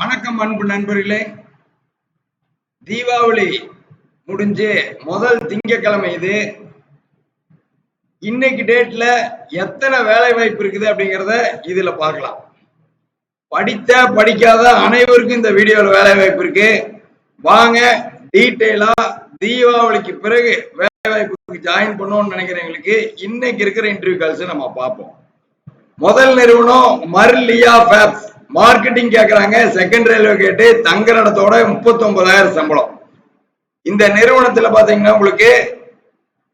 வணக்கம் அன்பு நண்பர்களே. தீபாவளி முடிஞ்சு முதல் திங்கக்கிழமை இது. இன்னைக்கு டேட்ல எத்தனை வேலை வாய்ப்பு இருக்குது அப்படிங்கிறத இதுல பார்க்கலாம். படித்த படிக்காத அனைவருக்கும் இந்த வீடியோல வேலை வாய்ப்பு இருக்கு. வாங்க டீட்டெயிலா தீபாவளிக்கு பிறகு வேலை வாய்ப்புக்கு ஜாயின் பண்ணோம்னு நினைக்கிறவங்களுக்கு இன்னைக்கு இருக்கிற இன்டர்வியூ கால்ஸ் நம்ம பார்ப்போம். முதல் நிறுவனம் மர்லியா ஃபேப்ஸ் மார்க்கெட்டிங் கேட்குறாங்க செகண்ட் ரயில்வே கேட்டு தங்கரடத்தோட முப்பத்தி ஒன்பதாயிரம் சம்பளம். இந்த நிறுவனத்துல பாத்தீங்கன்னா உங்களுக்கு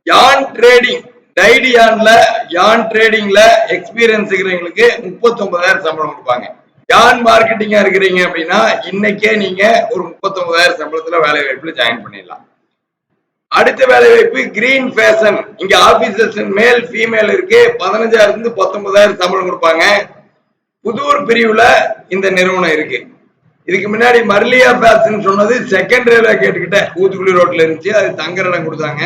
யான் ட்ரேடிங் டைடியான்ல யான் ட்ரேடிங்ல எக்ஸ்பீரியன்ஸ் இருக்கிறவங்களுக்கு முப்பத்தி ஒன்பதாயிரம் சம்பளம் கொடுப்பாங்க. யான் மார்க்கெட்டிங்கா இருக்கிறீங்க அப்படின்னா இன்னைக்கே நீங்க ஒரு முப்பத்தி ஒன்பதாயிரம் சம்பளத்துல வேலை வாய்ப்புல ஜாயின் பண்ணிடலாம். அடுத்த வேலை வாய்ப்பு கிரீன் ஃபேஷன் இங்க ஆபீசர்ஸ் மேல் ஃபீமேல் இருக்கு பதினஞ்சாயிரத்துல இருந்து பத்தொன்பதாயிரம் சம்பளம் கொடுப்பாங்க. புதூர் பிரிவுல இந்த நிறுவனம் இருக்கு. இதுக்கு முன்னாடி மர்லியா பேஸ்ன்னு சொன்னது செகண்ட் ரயில்வே கேட்டுக்கிட்ட ஊத்துக்குளி ரோட்ல இருந்துச்சு. அது தங்குற இடம் கொடுத்தாங்க.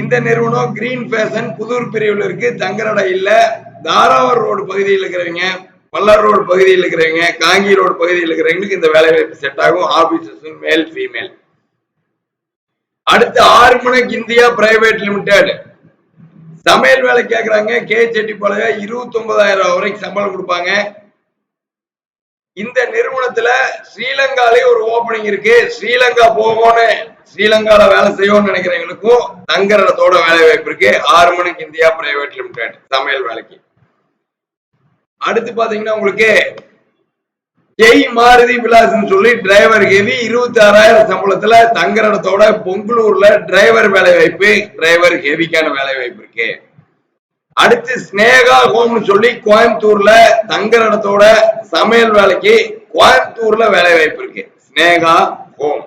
இந்த நிறுவனம் கிரீன் ஃபேஷன் புதூர் பிரிவுல இருக்கு. தங்குற இடம் இல்ல. தாராவூர் ரோடு பகுதியில் இருக்கிறவங்க பல்லார் ரோடு பகுதியில் இருக்கிறவங்க காங்கி ரோடு பகுதியில் இருக்கிறவங்களுக்கு இந்த வேலை வாய்ப்பு செட் ஆகும். ஆபீசர்ஸ் மேல் ஃபீமேல் அடுத்து ஆறு மணிக்கு இந்தியா பிரைவேட் லிமிடெட் சமையல் வேலை கேக்குறாங்க. கே செட்டிப்பாளையம் இருபத்தி ஒன்பதாயிரம் வரைக்கும் சம்பளம் கொடுப்பாங்க. இந்த நிறுவனத்துல ஸ்ரீலங்காலே ஒரு ஓபனிங் இருக்கு. ஸ்ரீலங்கா போகணும்னு ஸ்ரீலங்கால வேலை செய்யணும்னு நினைக்கிறவங்களுக்கும் தங்குற இடத்தோட வேலை வாய்ப்பு இருக்கு. ஆறு மணிக்கு இந்தியா பிரைவேட் லிமிடெட் சமையல் வேலைக்கு. அடுத்து பாத்தீங்கன்னா உங்களுக்கு ஜெய் மாருதி விலாஸ்னு சொல்லி டிரைவர் ஹெவி இருபத்தி ஆறாயிரம் சம்பளத்துல தங்குற இடத்தோட பொங்கலூர்ல டிரைவர் வேலை வாய்ப்பு டிரைவர் ஹெவிக்கான வேலை வாய்ப்பு இருக்கு. அடுத்து ஸ்னேகா ஹோம்னு சொல்லி கோயம்புத்தூர்ல தங்குற இடத்தோட சமையல் வேலைக்கு கோயம்புத்தூர்ல வேலை வாய்ப்பு இருக்கு. ஸ்னேகா ஹோம்.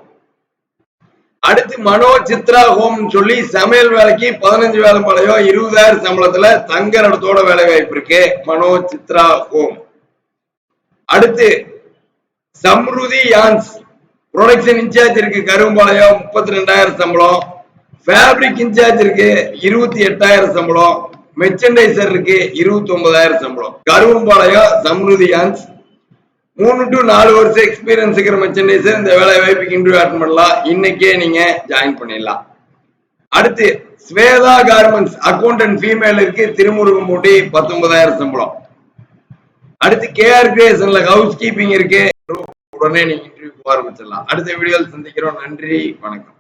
அடுத்து மனோ சித்ரா ஹோம்னு சொல்லி சமையல் வேலைக்கு பதினஞ்சு வேலை மலையோ இருபதாயிரம் சம்பளத்துல தங்குற இடத்தோட வேலை வாய்ப்பு இருக்கு. மனோ சித்ரா ஹோம். அடுத்து சம்ருதி யான்ஸ். ப்ரொடக்ஷன் இன்சார்ஜ் இருக்கு கரும்பாளையம் முப்பத்தி ரெண்டாயிரம் சம்பளம். ஃபேப்ரிக் இன்சார்ஜ் இருக்கு இருபத்தி எட்டாயிரம் சம்பளம். மெர்ச்சன்டைசர் இருக்கு இருபத்தி ஒன்பதாயிரம் சம்பளம். கருவம்பாளையம் சம்ருதி யான்ஸ். மூணு டு நாலு வருஷம் எக்ஸ்பீரியன்ஸ் இருக்கிற மெர்ச்சன்டைசர் இந்த வேலை வாய்ப்புக்கு இன்டர்வியூ அட்டன் பண்ணலாம். இன்னைக்கே நீங்க ஜாயின் பண்ணிடலாம். அடுத்து ஸ்வேதா கார்மெண்ட்ஸ் அக்கௌண்டன்ட் ஃபீமேல் இருக்கு திருமுருகம் மூட்டி பத்தொன்பதாயிரம் சம்பளம். அடுத்து கேஆர் கிரியேஷன்ல ஹவுஸ் கீப்பிங் இருக்கு உடனே நீங்க இன்டர்வியூ ஆரம்பிச்சிடலாம் அடுத்த வீடியோவில் சந்திக்கிறோம். நன்றி. வணக்கம்.